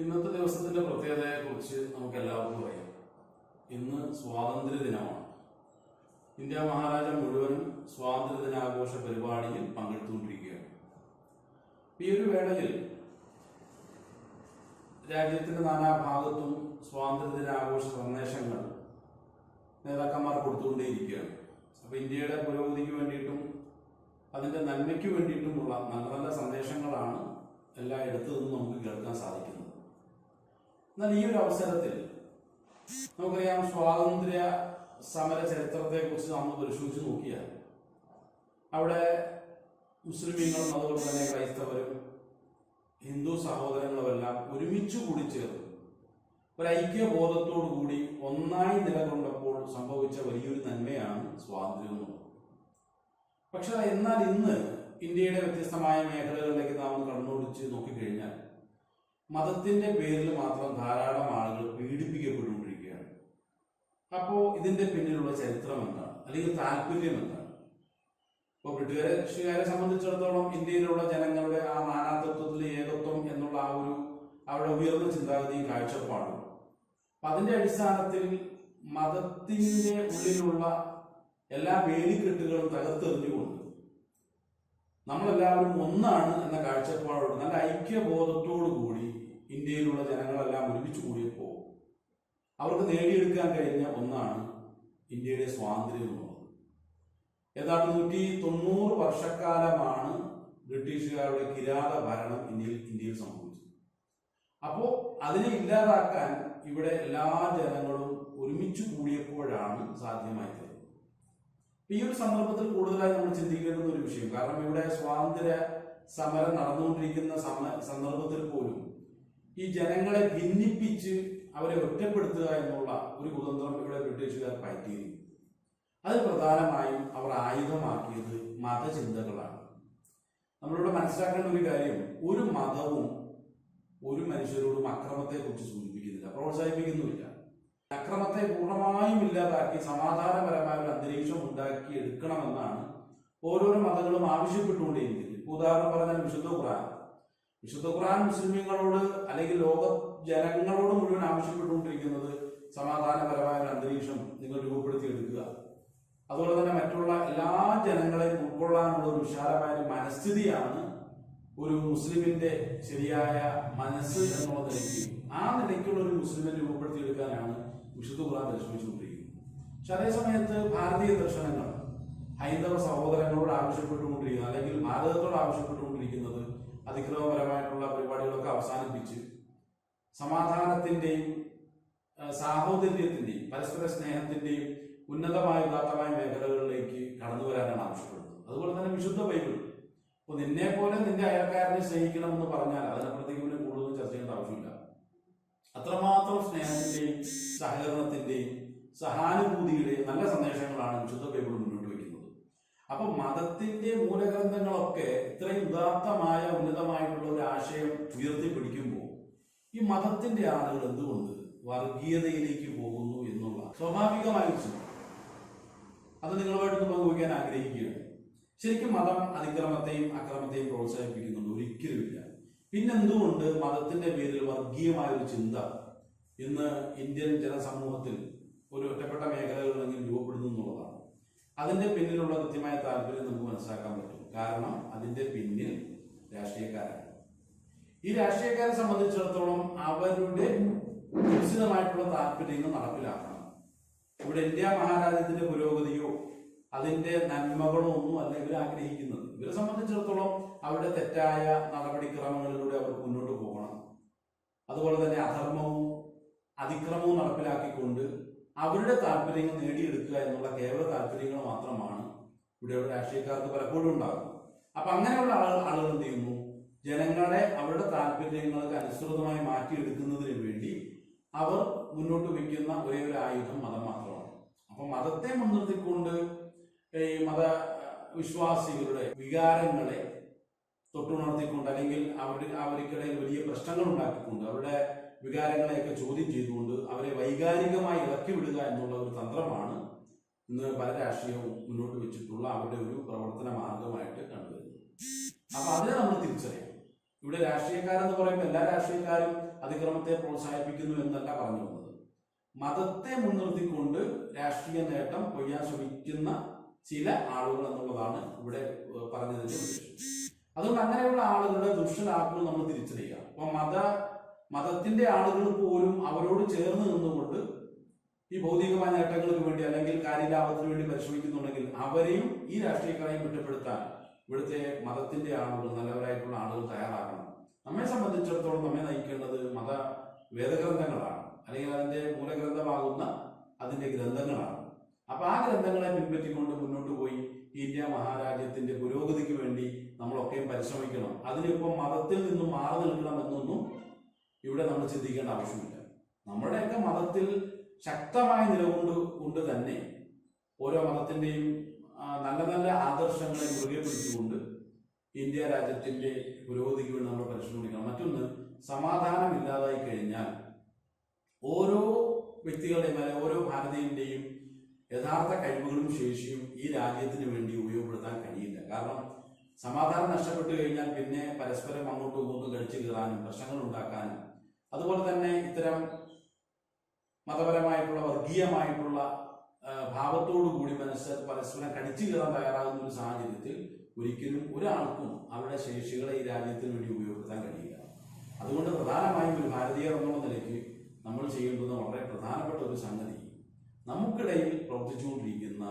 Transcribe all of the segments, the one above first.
ഇന്നത്തെ ദിവസത്തിന്റെ പ്രത്യേകതയെ കുറിച്ച് നമുക്ക് എല്ലാവർക്കും അറിയാം ഇന്ന് സ്വാതന്ത്ര്യ ദിനമാണ് ഇന്ത്യ മഹാരാജ മുഴുവനും സ്വാതന്ത്ര്യ ദിനാഘോഷ പരിപാടിയിൽ പങ്കെടുത്തുകൊണ്ടിരിക്കുകയാണ്. ഈ ഒരു വേളയിൽ രാജ്യത്തിന്റെ നാനാഭാഗത്തും സ്വാതന്ത്ര്യ ദിനാഘോഷ സന്ദേശങ്ങൾ നേതാക്കന്മാർ കൊടുത്തുകൊണ്ടേയിരിക്കുകയാണ്. അപ്പൊ ഇന്ത്യയുടെ പുരോഗതിക്ക് വേണ്ടിയിട്ടും അതിന്റെ നന്മയ്ക്ക് വേണ്ടിയിട്ടുമുള്ള നല്ല നല്ല സന്ദേശങ്ങളാണ് എല്ലായിടത്തു നിന്നും നമുക്ക് കേൾക്കാൻ സാധിക്കുന്നത്. എന്നാൽ ഈ ഒരു അവസരത്തിൽ നമുക്കറിയാം സ്വാതന്ത്ര്യ സമര ചരിത്രത്തെ കുറിച്ച് നമ്മൾ പരിശോധിച്ച് നോക്കിയാൽ അവിടെ മുസ്ലിമീങ്ങളും അതുപോലെ തന്നെ ക്രൈസ്തവരും ഹിന്ദു സഹോദരങ്ങളുമെല്ലാം ഒരുമിച്ച് കൂടി ചേർന്ന് ഒരു ഐക്യബോധത്തോടു കൂടി ഒന്നായി നിലകൊണ്ടപ്പോൾ സംഭവിച്ച വലിയൊരു നന്മയാണ് സ്വാതന്ത്ര്യം എന്നുള്ളത് പക്ഷെ എന്നാൽ ഇന്ന് ഇന്ത്യയുടെ വ്യത്യസ്തമായ മേഖലകളിലേക്ക് നാം കണ്ണോടിച്ച് നോക്കിക്കഴിഞ്ഞാൽ മതത്തിന്റെ പേരിൽ മാത്രം ധാരാളം ആളുകൾ പീഡിപ്പിക്കപ്പെട്ടുകൊണ്ടിരിക്കുകയാണ്. അപ്പോ ഇതിന്റെ പിന്നിലുള്ള ചരിത്രം എന്താണ്? അല്ലെങ്കിൽ താല്പര്യം എന്താണ്? ഇപ്പോൾ ബ്രിട്ടീഷുകാരെ സംബന്ധിച്ചിടത്തോളം ഇന്ത്യയിലുള്ള ജനങ്ങളുടെ ആ നാനാത്വത്തിൽ ഏകത്വം എന്നുള്ള ആ ഒരു അവരുടെ ഉയർന്ന ചിന്താഗതിയും കാഴ്ചപ്പാടും. അപ്പൊ അതിന്റെ അടിസ്ഥാനത്തിൽ മതത്തിന്റെ ഉള്ളിലുള്ള എല്ലാ വേലിക്കെട്ടുകളും തകർത്തെറിഞ്ഞുകൊണ്ട് നമ്മളെല്ലാവരും ഒന്നാണ് എന്ന കാഴ്ചപ്പാടോട് നല്ല ഐക്യബോധത്തോടു കൂടി ഇന്ത്യയിലുള്ള ജനങ്ങളെല്ലാം ഒരുമിച്ച് കൂടിയപ്പോൾ അവർക്ക് നേടിയെടുക്കാൻ കഴിഞ്ഞ ഒന്നാണ് ഇന്ത്യയുടെ സ്വാതന്ത്ര്യം എന്നുള്ളത്. ഏതാണ്ട് നൂറ്റി തൊണ്ണൂറ് വർഷക്കാലമാണ് ബ്രിട്ടീഷുകാരുടെ കിരാത ഭരണം ഇന്ത്യയിൽ ഇന്ത്യയിൽ സംഭവിച്ചത്. അപ്പോൾ അതിനെ ഇല്ലാതാക്കാൻ ഇവിടെ എല്ലാ ജനങ്ങളും ഒരുമിച്ച് കൂടിയപ്പോഴാണ് സാധ്യമായത്. ഈ ഒരു സന്ദർഭത്തിൽ കൂടുതലായി നമ്മൾ ചിന്തിക്കേണ്ടുന്ന ഒരു വിഷയം കാരണം ഇവിടെ സ്വാതന്ത്ര്യ സമരം നടന്നുകൊണ്ടിരിക്കുന്ന സന്ദർഭത്തിൽ പോലും ഈ ജനങ്ങളെ ഭിന്നിപ്പിച്ച് അവരെ ഒറ്റപ്പെടുത്തുക എന്നുള്ള ഒരു കുതന്ത്രം ഇവിടെ ബ്രിട്ടീഷുകാർ പറ്റിയിരുന്നു അത് പ്രധാനമായും അവർ ആയുധമാക്കിയത് മതചിന്തകളാണ്. നമ്മളിവിടെ മനസ്സിലാക്കേണ്ട ഒരു കാര്യം ഒരു മതവും ഒരു മനുഷ്യരോടും അക്രമത്തെ കുറിച്ച് സൂചിപ്പിക്കുന്നില്ല പ്രോത്സാഹിപ്പിക്കുന്നുമില്ല. അക്രമത്തെ പൂർണമായും ഇല്ലാതാക്കി സമാധാനപരമായ ഒരു അന്തരീക്ഷം ഉണ്ടാക്കി എടുക്കണമെന്നാണ് ഓരോരോ മതങ്ങളും ആവശ്യപ്പെട്ടുകൊണ്ടേയിരിക്കുന്നത്. ഇപ്പൊ ഉദാഹരണം പറഞ്ഞാൽ വിശുദ്ധ ഖുർആൻ. വിശുദ്ധ ഖുർആൻ മുസ്ലിമീങ്ങളോട് അല്ലെങ്കിൽ ലോക ജനങ്ങളോട് മുഴുവൻ ആവശ്യപ്പെട്ടുകൊണ്ടിരിക്കുന്നത് സമാധാനപരമായ ഒരു അന്തരീക്ഷം നിങ്ങൾ രൂപപ്പെടുത്തി എടുക്കുക അതുപോലെ തന്നെ മറ്റുള്ള എല്ലാ ജനങ്ങളെയും ഉൾക്കൊള്ളാനുള്ള ഒരു വിശാലമായ ഒരു മനസ്ഥിതിയാണ് ഒരു മുസ്ലിമിന്റെ ശരിയായ മനസ്സ് എന്നുള്ള നിലയ്ക്ക്. ആ നിലയ്ക്കുള്ള ഒരു മുസ്ലിമിനെ രൂപപ്പെടുത്തിയെടുക്കാനാണ് വിശുദ്ധ ഖുർആൻ പരിശ്രമിച്ചുകൊണ്ടിരിക്കുന്നത് പക്ഷെ അതേസമയത്ത് ഭാരതീയ ദർശനങ്ങൾ ഹൈന്ദവ സഹോദരങ്ങളോട് ആവശ്യപ്പെട്ടുകൊണ്ടിരിക്കുന്നത് അല്ലെങ്കിൽ ഭാരതത്തോട് ആവശ്യപ്പെട്ടുകൊണ്ടിരിക്കുന്നത് അതിക്രമപരമായിട്ടുള്ള പരിപാടികളൊക്കെ അവസാനിപ്പിച്ച്. സമാധാനത്തിന്റെയും സാഹോദര്യത്തിന്റെയും പരസ്പര സ്നേഹത്തിന്റെയും ഉന്നതമായ ഉദാത്തമായ മേഖലകളിലേക്ക് കടന്നു വരാനാണ് ആവശ്യപ്പെടുന്നത്. അതുപോലെ തന്നെ വിശുദ്ധ ബൈബിൾ. അപ്പൊ നിന്നെ പോലെ നിന്റെ അയൽക്കാരനെ സ്നേഹിക്കണം എന്ന് പറഞ്ഞാൽ അതിനപ്പുറത്തേക്ക് പിന്നെ കൂടുതൽ ചർച്ച ചെയ്യേണ്ട ആവശ്യമില്ല. അത്രമാത്രം സ്നേഹത്തിന്റെയും സഹകരണത്തിന്റെയും സഹാനുഭൂതിയുടെയും നല്ല സന്ദേശങ്ങളാണ് വിശുദ്ധ ബൈബിൾ മുന്നോട്ട് അപ്പൊ മതത്തിന്റെ മൂലഗ്രന്ഥങ്ങളൊക്കെ ഇത്രയും ഉദാത്തമായ ഉന്നതമായിട്ടുള്ള ഒരു ആശയം ഉയർത്തിപ്പിടിക്കുമ്പോൾ ഈ മതത്തിന്റെ ആളുകൾ എന്തുകൊണ്ട് വർഗീയതയിലേക്ക് പോകുന്നു എന്നുള്ള സ്വാഭാവികമായ അത് നിങ്ങളുമായിട്ടൊന്ന് പങ്കുവയ്ക്കാൻ ആഗ്രഹിക്കുകയാണ്. ശരിക്കും മതം അതിക്രമത്തെയും അക്രമത്തെയും പ്രോത്സാഹിപ്പിക്കുന്നുണ്ട് ഒരിക്കലുമില്ല. പിന്നെന്തുകൊണ്ട് മതത്തിന്റെ പേരിൽ വർഗീയമായ ഒരു ചിന്ത ഇന്ന് ഇന്ത്യൻ ജനസമൂഹത്തിൽ ഒരു ഒറ്റപ്പെട്ട മേഖലകളിലെങ്കിലും രൂപപ്പെടുന്നു എന്നുള്ളതാണ്? അതിന്റെ പിന്നിലുള്ള കൃത്യമായ താല്പര്യം നമുക്ക് മനസ്സിലാക്കാൻ പറ്റും. കാരണം അതിന്റെ പിന്നിൽ രാഷ്ട്രീയക്കാരാണ്. ഈ രാഷ്ട്രീയക്കാരെ സംബന്ധിച്ചിടത്തോളം അവരുടെ നിശ്ചിതമായിട്ടുള്ള താല്പര്യങ്ങൾ നടപ്പിലാക്കണം. ഇവിടെ ഇന്ത്യ മഹാരാജ്യത്തിന്റെ പുരോഗതിയോ അതിന്റെ നന്മകളോ ഒന്നും അല്ല ഇവർ ആഗ്രഹിക്കുന്നത്. ഇവരെ സംബന്ധിച്ചിടത്തോളം അവരുടെ തെറ്റായ നടപടിക്രമങ്ങളിലൂടെ അവർ മുന്നോട്ട് പോകണം. അതുപോലെ തന്നെ അധർമ്മവും അതിക്രമവും നടപ്പിലാക്കിക്കൊണ്ട് അവരുടെ താല്പര്യങ്ങൾ നേടിയെടുക്കുക എന്നുള്ള കേവല താല്പര്യങ്ങൾ മാത്രമാണ് ഇവിടെയുള്ള രാഷ്ട്രീയക്കാർക്ക് പലപ്പോഴും ഉണ്ടാകുന്നത്. അപ്പൊ അങ്ങനെയുള്ള ആളുകൾ ആളുകൾ എന്ത് ചെയ്യുന്നു? ജനങ്ങളെ അവരുടെ താല്പര്യങ്ങൾക്ക് അനുസൃതമായി മാറ്റിയെടുക്കുന്നതിന് വേണ്ടി അവർ മുന്നോട്ട് വയ്ക്കുന്ന ഒരേ ഒരു ആയുധം മതം മാത്രമാണ്. അപ്പൊ മതത്തെ മുൻനിർത്തിക്കൊണ്ട് ഈ മത വിശ്വാസികളുടെ വികാരങ്ങളെ തൊട്ടുണർത്തിക്കൊണ്ട് അല്ലെങ്കിൽ അവർ അവർക്കിടയിൽ വലിയ പ്രശ്നങ്ങൾ ഉണ്ടാക്കിക്കൊണ്ട് അവരുടെ വികാരങ്ങളെയൊക്കെ ചോദ്യം ചെയ്തുകൊണ്ട് അവരെ വൈകാരികമായി ഇറക്കി വിടുക എന്നുള്ള ഒരു തന്ത്രമാണ് ഇന്ന് പല രാഷ്ട്രീയവും മുന്നോട്ട് വെച്ചിട്ടുള്ള അവരുടെ ഒരു പ്രവർത്തന മാർഗമായിട്ട് കണ്ടുവരുന്നത്. അപ്പൊ അതിനെ നമ്മൾ തിരിച്ചറിയണം. ഇവിടെ രാഷ്ട്രീയക്കാരെന്ന് പറയുമ്പോൾ എല്ലാ രാഷ്ട്രീയക്കാരും അതിക്രമത്തെ പ്രോത്സാഹിപ്പിക്കുന്നു എന്നല്ല പറഞ്ഞു വന്നത് മതത്തെ മുൻനിർത്തിക്കൊണ്ട് രാഷ്ട്രീയ നേട്ടം കൊയ്യാൻ ശ്രമിക്കുന്ന ചില ആളുകൾ എന്നുള്ളതാണ് ഇവിടെ പറഞ്ഞതിന്റെ ഉദ്ദേശം. അതുകൊണ്ട് അങ്ങനെയുള്ള ആളുകളുടെ ദുഷ്ടലാക്കുകൾ നമ്മൾ തിരിച്ചറിയുക. അപ്പൊ മത മതത്തിന്റെ ആളുകൾ പോലും അവരോട് ചേർന്ന് നിന്നുകൊണ്ട് ഈ ഭൗതികമായ നേട്ടങ്ങൾക്ക് വേണ്ടി അല്ലെങ്കിൽ കാര്യലാഭത്തിന് വേണ്ടി പരിശ്രമിക്കുന്നുണ്ടെങ്കിൽ അവരെയും ഈ രാഷ്ട്രീയക്കാരെയും കുറ്റപ്പെടുത്താൻ ഇവിടുത്തെ മതത്തിന്റെ ആളുകൾ നല്ലവരായിട്ടുള്ള ആളുകൾ തയ്യാറാക്കണം. നമ്മെ സംബന്ധിച്ചിടത്തോളം നമ്മെ നയിക്കേണ്ടത് മത വേദഗ്രന്ഥങ്ങളാണ്. അല്ലെങ്കിൽ അതിന്റെ മൂലഗ്രന്ഥമാകുന്ന അതിന്റെ ഗ്രന്ഥങ്ങളാണ്. അപ്പൊ ആ ഗ്രന്ഥങ്ങളെ പിൻപറ്റിക്കൊണ്ട് മുന്നോട്ട് പോയി ഇന്ത്യ മഹാരാജ്യത്തിന്റെ പുരോഗതിക്ക് വേണ്ടി നമ്മളൊക്കെയും പരിശ്രമിക്കണം. അതിനിപ്പം മതത്തിൽ നിന്നും മാറി നിൽക്കണം എന്നൊന്നും ഇവിടെ നമ്മൾ ചിന്തിക്കേണ്ട ആവശ്യമില്ല. നമ്മുടെയൊക്കെ മതത്തിൽ ശക്തമായ നിലകൊണ്ട് കൊണ്ട് തന്നെ ഓരോ മതത്തിന്റെയും നല്ല നല്ല ആദർശങ്ങളെ മുറുകെ പിടിച്ചുകൊണ്ട് ഇന്ത്യ രാജ്യത്തിന്റെ പുരോഗതിക്ക് വേണ്ടി നമ്മൾ പരിശ്രമിക്കണം മറ്റൊന്ന് സമാധാനം ഇല്ലാതായി കഴിഞ്ഞാൽ ഓരോ വ്യക്തികളുടെയും അല്ലെങ്കിൽ ഓരോ ഭാരതീയന്റെയും യഥാർത്ഥ കഴിവുകളും ശേഷിയും ഈ രാജ്യത്തിന് വേണ്ടി ഉപയോഗപ്പെടുത്താൻ കഴിയില്ല. കാരണം സമാധാനം നഷ്ടപ്പെട്ടു കഴിഞ്ഞാൽ പിന്നെ പരസ്പരം അങ്ങോട്ടും ഇങ്ങോട്ടും കഴിച്ചു കയറാനും പ്രശ്നങ്ങൾ ഉണ്ടാക്കാനും അതുപോലെ തന്നെ ഇത്തരം മതപരമായിട്ടുള്ള വർഗീയമായിട്ടുള്ള ഭാവത്തോടു കൂടി മനസ്സ് പരസ്പരം കടിച്ചു കയറാൻ തയ്യാറാകുന്ന ഒരു സാഹചര്യത്തിൽ ഒരിക്കലും ഒരാൾക്കും അവരുടെ ശേഷികളെ ഈ രാജ്യത്തിന് വേണ്ടി ഉപയോഗപ്പെടുത്താൻ കഴിയില്ല. അതുകൊണ്ട് പ്രധാനമായും ഒരു ഭാരതീയർ എന്നുള്ള നിലയ്ക്ക് നമ്മൾ ചെയ്യേണ്ടുന്ന വളരെ പ്രധാനപ്പെട്ട ഒരു സംഗതി നമുക്കിടയിൽ പ്രവർത്തിച്ചുകൊണ്ടിരിക്കുന്ന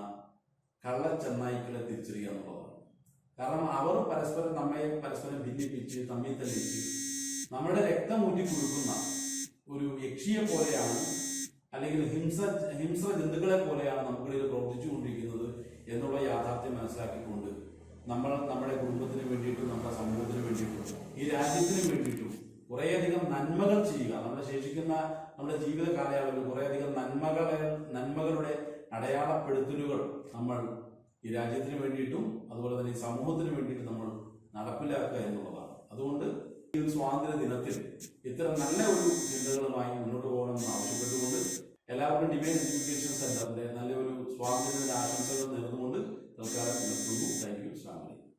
കള്ളച്ചെന്നായ്ക്കളെ തിരിച്ചറിയുക എന്നുള്ളതാണ്. കാരണം അവർ പരസ്പരം നമ്മെ പരസ്പരം ഭിന്നിപ്പിച്ച് തമ്മിൽ തല്ലിച്ച് നമ്മുടെ രക്തം ഊറ്റി കൊടുക്കുന്ന ഒരു യക്ഷിയെ പോലെയാണ് അല്ലെങ്കിൽ ഹിംസ ഹിംസ ജന്തുക്കളെ പോലെയാണ് നമുക്കിടയിൽ പ്രവർത്തിച്ചു കൊണ്ടിരിക്കുന്നത് എന്നുള്ള യാഥാർത്ഥ്യം മനസ്സിലാക്കിക്കൊണ്ട് നമ്മൾ നമ്മുടെ കുടുംബത്തിന് വേണ്ടിയിട്ടും നമ്മുടെ സമൂഹത്തിന് വേണ്ടിയിട്ടും ഈ രാജ്യത്തിന് വേണ്ടിയിട്ടും കുറേയധികം നന്മകൾ ചെയ്യുക. നമ്മുടെ ശേഷിക്കുന്ന നമ്മുടെ ജീവിത കാലയളവിൽ കുറേയധികം നന്മകളെ നന്മകളുടെ അടയാളപ്പെടുത്തലുകൾ നമ്മൾ ഈ രാജ്യത്തിന് വേണ്ടിയിട്ടും അതുപോലെ തന്നെ ഈ സമൂഹത്തിന് വേണ്ടിയിട്ടും നമ്മൾ നടപ്പിലാക്കുക എന്നുള്ളതാണ്. അതുകൊണ്ട് ഈ ഒരു സ്വാതന്ത്ര്യ ദിനത്തിൽ ഇത്ര നല്ല ഒരു ചിന്തകളുമായി മുന്നോട്ട് പോകണമെന്ന് ആവശ്യപ്പെട്ടുകൊണ്ട് എല്ലാവർക്കും ഡിവൈൻ എഡ്യൂക്കേഷൻ സെന്ററിന്റെ നല്ലൊരു സ്വാതന്ത്ര്യത്തിന്റെ ആശംസകൾ നേർന്നുകൊണ്ട് തൽക്കാലം നിർത്തുന്നു. Thank you. വലൈക്കും